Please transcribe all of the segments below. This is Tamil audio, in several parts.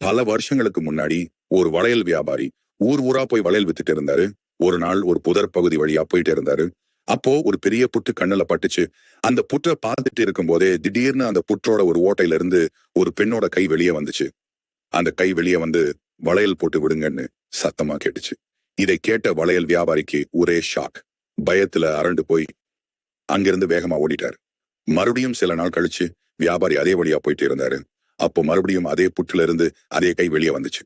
பல வருஷங்களுக்கு முன்னாடி ஒரு வளையல் வியாபாரி ஊர் ஊரா போய் வளையல் வித்துட்டு இருந்தாரு. ஒரு நாள் ஒரு புதர் பகுதி வழியா போயிட்டு இருந்தாரு. அப்போ ஒரு பெரிய புட்டு கண்ணுல பட்டுச்சு. அந்த புற்றை பார்த்துட்டு இருக்கும் போதே திடீர்னு அந்த புற்றோட ஒரு ஓட்டையில இருந்து ஒரு பெண்ணோட கை வெளியே வந்துச்சு. அந்த கை வெளியே வந்து வளையல் போட்டு விடுங்கன்னு சத்தமா கேட்டுச்சு. இதை கேட்ட வளையல் வியாபாரிக்கு ஒரே ஷாக். பயத்துல அரண்டு போய் அங்கிருந்து வேகமா ஓடிட்டாரு. மறுபடியும் சில நாள் கழிச்சு வியாபாரி அதே வழியா போயிட்டு இருந்தாரு. அப்போ மறுபடியும் அதே புற்றுல இருந்து அதே கை வெளியே வந்துச்சு.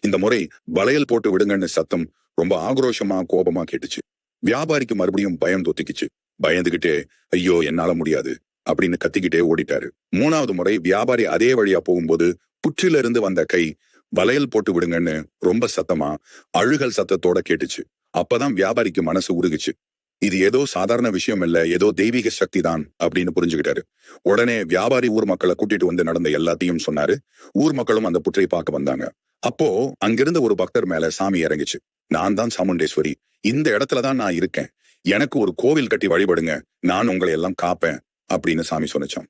இந்த முறை வளையல் போட்டு விடுங்கன்னு சத்தம் ரொம்ப ஆக்ரோஷமா கோபமா கேட்டுச்சு. வியாபாரிக்கு மறுபடியும் பயம் தொத்திக்குச்சு. பயந்துகிட்டே ஐயோ என்னால முடியாது அப்படின்னு கத்திக்கிட்டே ஓடிட்டாரு. மூணாவது முறை வியாபாரி அதே வழியா போகும்போது புற்றில இருந்து வந்த கை வளையல் போட்டு விடுங்கன்னு ரொம்ப சத்தமா அழுகல் சத்தத்தோட கேட்டுச்சு. அப்பதான் வியாபாரிக்கு மனசு உருகுச்சு. இது ஏதோ சாதாரண விஷயம் இல்ல ஏதோ தெய்வீக சக்தி தான் அப்படின்னு புரிஞ்சுக்கிட்டாரு. உடனே வியாபாரி ஊர் மக்களை கூட்டிட்டு வந்து நடந்த எல்லாத்தையும் சொன்னாரு. ஊர் மக்களும் அந்த புற்றை பார்க்க வந்தாங்க. அப்போ அங்கிருந்த ஒரு பக்தர் மேல சாமி இறங்குச்சு. நான் தான் சாமுண்டேஸ்வரி. இந்த இடத்துல தான் நான் இருக்கேன். எனக்கு ஒரு கோவில் கட்டி வழிபடுங்க. நான் உங்களை எல்லாம் காப்பேன் அப்படின்னு சாமி சொன்னிச்சான்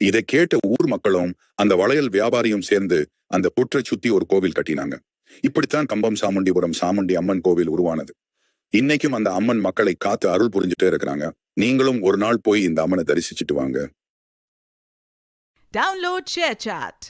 இதை கேட்ட ஊர் மக்களும் அந்த வளையல் வியாபாரியும் சேர்ந்து அந்த புற்றை சுத்தி ஒரு கோவில் கட்டினாங்க. இப்படித்தான் கம்பம் சாமுண்டிபுரம் சாமுண்டி அம்மன் கோவில் உருவானது. இன்னைக்கும் அந்த அம்மன் மக்களை காத்து அருள் புரிஞ்சுட்டே இருக்கிறாங்க நீங்களும் ஒரு நாள் போய் இந்த அம்மனை தரிசிச்சுட்டு வாங்க Download ShareChat.